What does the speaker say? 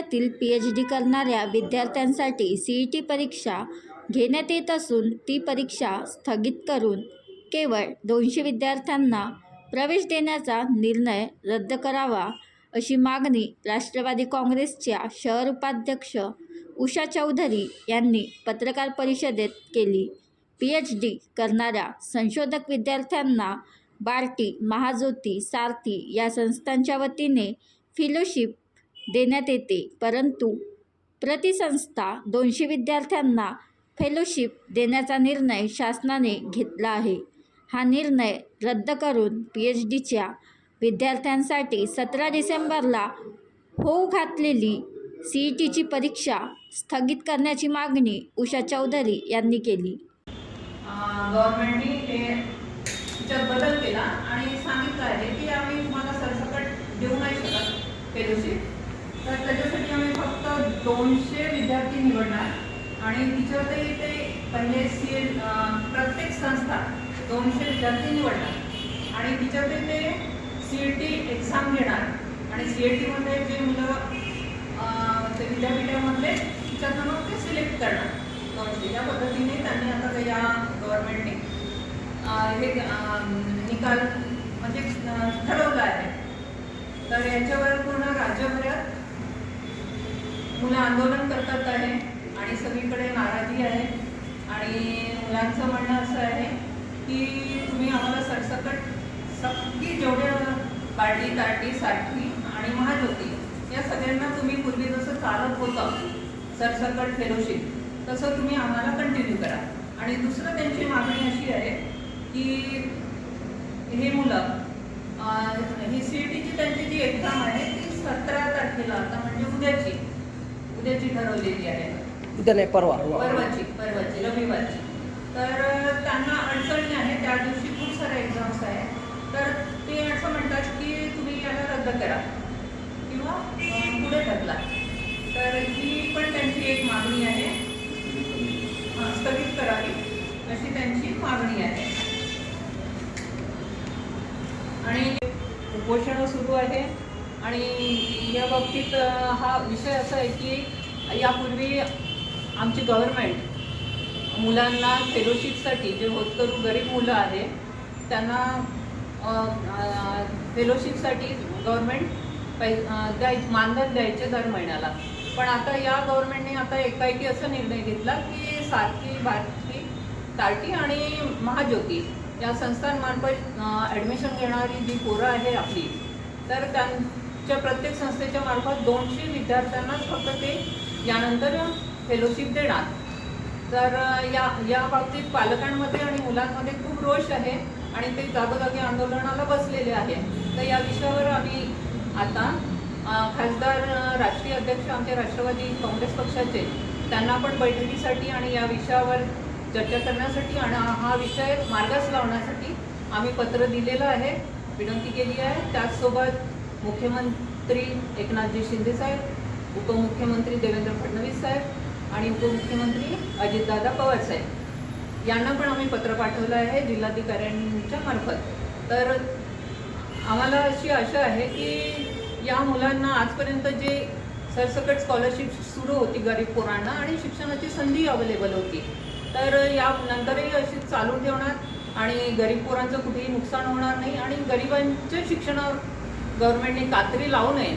जिल्ह्यातील P H D करणाऱ्या विद्यार्थ्यांसाठी सी ई टी परीक्षा घेण्यात येत असून ती परीक्षा स्थगित करून केवळ दोनशे विद्यार्थ्यांना प्रवेश देण्याचा निर्णय रद्द करावा अशी मागणी राष्ट्रवादी काँग्रेसच्या शहर उपाध्यक्ष उषा चौधरी यांनी पत्रकार परिषदेत केली. पी एच डी करणाऱ्या संशोधक विद्यार्थ्यांना बार्टी महाज्योती सारथी या संस्थांच्या वतीने फेलोशिप देण्यात येते. परंतु प्रतिसंस्था दोनशे विद्यार्थ्यांना फेलोशिप देण्याचा निर्णय शासनाने घेतला आहे. हा निर्णय रद्द करून पी एच डीच्या विद्यार्थ्यांसाठी सतरा डिसेंबरला होऊ घातलेली सी ई टीची परीक्षा स्थगित करण्याची मागणी उषा चौधरी यांनी केली. गव्हर्नमेंटने हे बदल केला आणि सांगितलं आहे की आम्ही तुम्हाला सरसकट देऊ नाही शकत फेलोशिप तर त्याच्यासाठी आम्ही फक्त दोनशे विद्यार्थी निवडणार. आणि तिच्यातही ते पहिले सी एल प्रत्येक संस्था दोनशे विद्यार्थी निवडणार. आणि तिच्यातही ते सी ई टी एक्झाम घेणार. आणि सी ई टीमध्ये जे मुलं अं, ते विद्यापीठामधले तिच्यातून ते सिलेक्ट करणार. दोनशे या पद्धतीने त्यांनी आता या गव्हर्नमेंटने हे निकाल म्हणजे ठरवलं आहे. तर याच्यावर पूर्ण राज्यभरात मुलं आंदोलन करतात आहे आणि सगळीकडे नाराजी आहे. आणि मुलांचं म्हणणं असं आहे की तुम्ही आम्हाला सरसकट सगळी जेवढ्या पार्टी तारटी साठी आणि महाज्योती या सगळ्यांना तुम्ही पूर्वी जसं चालत होतं सरसकट फेलोशिप तसं तुम्ही आम्हाला कंटिन्यू करा. आणि दुसरं त्यांची मागणी अशी आहे की हे मुलं ही सी ई टीची त्यांची जी एक्झाम आहे ती सतरा तारखेला आता म्हणजे उद्याची उद्याची ठरवलेली आहे. उद्या नाही परवा. परवाची परवाची रविवारची. तर त्यांना अडचणी आहे त्या दिवशी खूप साऱ्या एक्झाम्स आहेत. तर ते असं म्हणतात की तुम्ही याला रद्द करा. किंवा पुढे ढकला. तर ही पण त्यांची एक मागणी आहे. स्थगित करावी अशी त्यांची मागणी आहे. आणि उपोषण सुरू आहे. आणि या बाबतीत हा विषय असा आहे की यापूर्वी आमची गव्हर्मेंट मुलांना फेलोशिपसाठी जे होतकरू गरीब मुलं आहे त्यांना फेलोशिपसाठी गव्हर्मेंट पै द्याय मानधन द्यायचे दर महिन्याला. पण आता या गव्हर्मेंटने आता एकाएकी असा निर्णय घेतला की सारथी भारती तारटी आणि महाज्योती या संस्थांमार्फत ॲडमिशन घेणारी जी पोरं आहे आपली तर त्यांच्या प्रत्येक संस्थेच्या मार्फत दोनशे विद्यार्थ्यांनाच फक्त ते यानंतर फेलोशिप देणार तर या या बाबतीत पालकांमध्ये आणि मुलांमध्ये खूप रोष आहे आणि ते जागोजागी आंदोलनाला बसलेले आहे. तर या विषयावर आम्ही आता खासदार राष्ट्रीय अध्यक्ष आमचे राष्ट्रवादी काँग्रेस पक्षाचे त्यांना पण बैठकीसाठी आणि या विषयावर चर्चा करण्यासाठी आणि हा विषय मार्गास लावण्यासाठी आम्ही पत्र दिलेलं आहे विनंती केली आहे. त्याचसोबत मुख्यमंत्री एकनाथजी शिंदे साहेब उपमुख्यमंत्री देवेंद्र फडणवीस साहेब आणि उपमुख्यमंत्री अजितदादा पवार साहेब. यांना पण आम्ही पत्र पाठवलं आहे जिल्हाधिकाऱ्यांच्या मार्फत. तर आम्हाला अशी आशा आहे की या मुलांना आजपर्यंत जे सरसकट स्कॉलरशिप सुरू होती गरीब पोरांना आणि शिक्षणाची संधी अवेलेबल होती तर या नंतरही अशी चालू ठेवणार आणि गरीब पोरांचं कुठेही नुकसान होणार नाही आणि गरिबांच्या शिक्षणावर गव्हर्नमेंटने कात्री लावू नये.